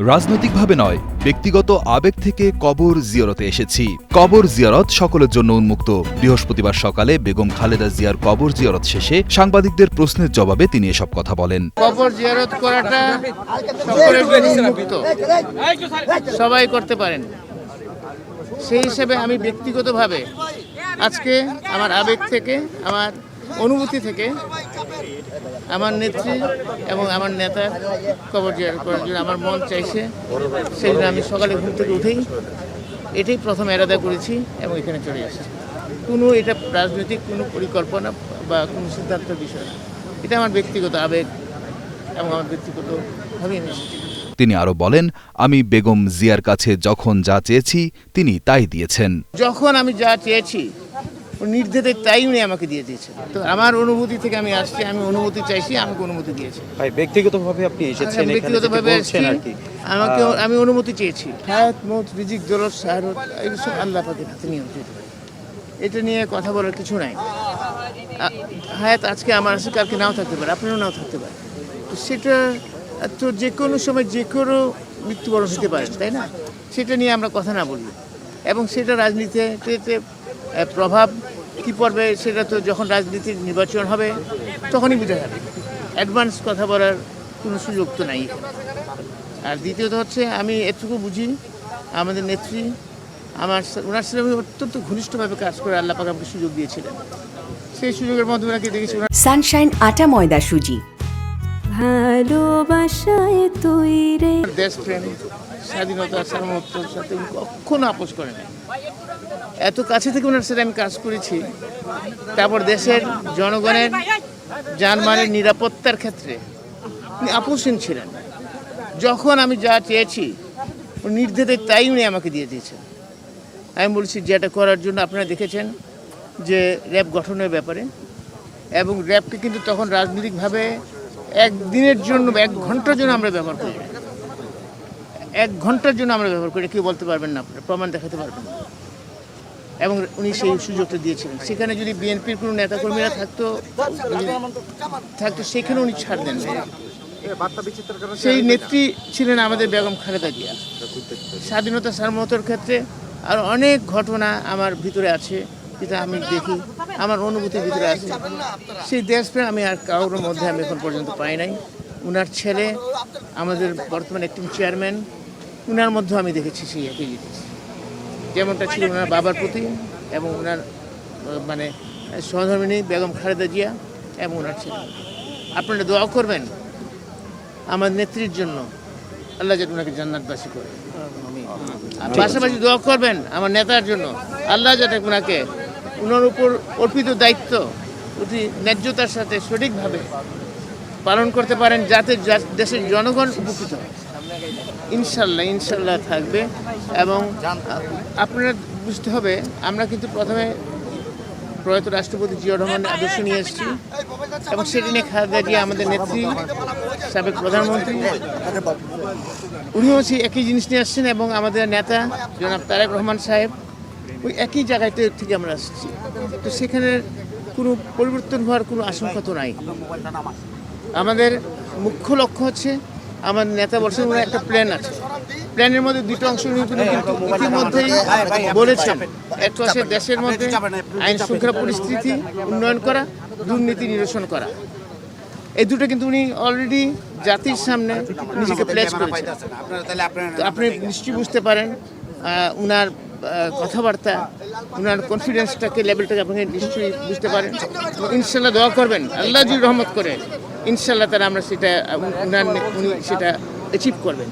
রাজনৈতিকভাবে নয়, ব্যক্তিগত আবেগ থেকে কবর জিয়ারতে এসেছি। কবর জিয়ারত সকলের জন্য উন্মুক্ত। বৃহস্পতিবার সকালে বেগম খালেদা জিয়ার কবর জিয়ারত শেষে সাংবাদিকদের প্রশ্নের জবাবে তিনি এসব কথা বলেন। কবর জিয়ারত করাটা সকলের জন্য উন্মুক্ত। সবাই করতে পারেন। সেই হিসেবে আমি ব্যক্তিগতভাবে আজকে আমার আবেগ থেকে, আমার অনুভূতি থেকে আমার নেত্রী এবং আমার নেতা কবর জিয়ারত করার জন্য আমার মন চাইছে সেই জন্য আমি সকালে ঘুম থেকে উঠেই এটাই প্রথম এরাদা করেছি এবং এখানে চলে এসেছি। কোনো এটা রাজনৈতিক কোনো পরিকল্পনা বা কোনো সিদ্ধান্তের বিষয় না। এটা আমার ব্যক্তিগত আবেগ এবং আমার ব্যক্তিগতভাবেই এসেছি। তিনি আরও বলেন আমি বেগম জিয়ার কাছে যখন যা চেয়েছি তিনি তাই দিয়েছেন। যখন আমি যা চেয়েছি ও নির্দেশে তাই উনি আমাকে দিয়ে দিয়েছেন তো আমার অনুভূতি থেকে আমি আসছি আমি অনুমতি চাইছি আমাকে অনুমতি দিয়েছে। ভাই ব্যক্তিগতভাবে আপনি এসেছেন ব্যক্তিগতভাবে এসেছি আর কি? আমাকে আমি অনুমতি চেয়েছি। হায়াত মত রিজিক দরদ সাহারত এগুলো সব আল্লাহ পাকের হাতে নিয়ন্ত্রিত এটা নিয়ে কথা বলার কিছু নাই। হায়াত আজকে আমার আছে কালকে নাও থাকতে পারে আপনারও নাও থাকতে পারে তো সেটা তো যে কোনো সময় যে কোনো মৃত্যুবরণ হতে পারে তাই না? সেটা নিয়ে আমরা কথা না বলি। এবং সেটা রাজনীতিতে প্রভাব কী পড়বে সেটা তো যখন রাজনীতির নির্বাচন হবে, তখনই বোঝা যাবে। অ্যাডভান্স কথা বলার কোনো সুযোগ তো নাই। আর দ্বিতীয়ত হচ্ছে, আমি এটুকু বুঝি, আমাদের নেত্রী, আমার ওনার সাথে আমি অত্যন্ত ঘনিষ্ঠভাবে কাজ করে আল্লাহ পাক আমাকে সুযোগ দিয়েছিলেন। সেই সুযোগের মধ্যে ওনাকে দেখেছি সানশাইন আটা ময়দা সুজি। ভালোবাসায় তৈরে দেশপ্রেম স্বাধীনতা, সার্বভৌমত্বর সাথে উনি কখনো আপোষ করেন। এত কাছে থেকে ওনার সাথে আমি কাজ করেছি। তারপর দেশের জনগণের যানমালের নিরাপত্তার ক্ষেত্রে উনি আপোষহীন ছিলেন। যখন আমি যা চেয়েছি নির্দেশে তাই উনি আমাকে দিয়ে দিয়েছেন। আমি বলছি যেটা করার জন্য আপনারা দেখেছেন যে র্যাব গঠনের ব্যাপারে এবং র্যাবকে কিন্তু তখন রাজনৈতিকভাবে একদিনের জন্য, এক ঘণ্টার জন্য আমরা ব্যবহার করি। এক ঘণ্টার জন্য আমরা ব্যবহার করি, কেউ বলতে পারবেন না আপনারা, প্রমাণ দেখাতে পারবেন না। এবং উনি সেই সুযোগটা দিয়েছিলেন। সেখানে যদি বিএনপির কোনো নেতাকর্মীরা থাকতো থাকতো, সেখানে উনি ছাড় দেন। সেই নেত্রী ছিলেন আমাদের বেগম খালেদা জিয়া। স্বাধীনতা সার্বভৌমত্বর ক্ষেত্রে আর অনেক ঘটনা আমার ভিতরে আছে। যেটা আমি দেখি আমার অনুভূতির ভিতরে আছে। সেই দেশপ্রেম আমি আর কারোর মধ্যে আমি এখন পর্যন্ত পাই নাই। উনার ছেলে আমাদের বর্তমান একটি চেয়ারম্যান উনার মধ্যেও আমি দেখেছি সেই একই জিনিস। যেমনটা ছিল ওনার বাবার প্রতি এবং ওনার মানে সহধর্মিনী বেগম খালেদা জিয়া এবং ওনার ছেলে। আপনারা দোয়া করবেন আমার নেত্রীর জন্য আল্লাহ যাতে ওনাকে জান্নাতবাসী করে। আর পাশাপাশি দোয়া করবেন আমার নেতার জন্য। আল্লাহ যাতে ওনাকে ওনার উপর অর্পিত দায়িত্ব অতি ন্যায্যতার সাথে সঠিকভাবে পালন করতে পারেন যাতে দেশের জনগণ উপকৃত হয়। ইনশাল্লাহ ইনশাল্লাহ থাকবে এবং আপনারা বুঝতে হবে, আমরা কিন্তু প্রথমে প্রয়াত রাষ্ট্রপতি জিয়া রহমানের আদর্শ নিয়ে এসেছি এবং সেটি নিয়ে খালেদা জিয়া আমাদের নেত্রী, সাবেক প্রধানমন্ত্রী। উনিও সেই একই জিনিস নিয়ে আসছেন এবং আমাদের নেতা জনাব তারেক রহমান সাহেব ওই একই জায়গাতে থেকে আমরা আসছি। তো সেখানে কোনো পরিবর্তন হওয়ার কোনো আশঙ্কা তো নাই। আমাদের মুখ্য লক্ষ্য হচ্ছে আমার নেতা বলছেন একটা প্ল্যান আছে। প্ল্যানের মধ্যে দুটো অংশ নিয়ে কিন্তু ইতিমধ্যেই বলেছেন। একটা হচ্ছে দেশের মধ্যে আইন শৃঙ্খলা পরিস্থিতি উন্নয়ন করা, দুর্নীতি নিরসন করা। এই দুটো কিন্তু উনি অলরেডি জাতির সামনে নিজেকে প্লেস করেছেন। আপনি নিশ্চয়ই বুঝতে পারেন উনার কথাবার্তা ওনার কনফিডেন্সটাকে লেভেলটাকে আপনি নিশ্চয়ই বুঝতে পারেন। ইনশাল্লাহ দোয়া করবেন, আল্লাহ রহমত করে ইনশাল্লাহ তারা আমরা সেটা উনি সেটা অ্যাচিভ করবেন।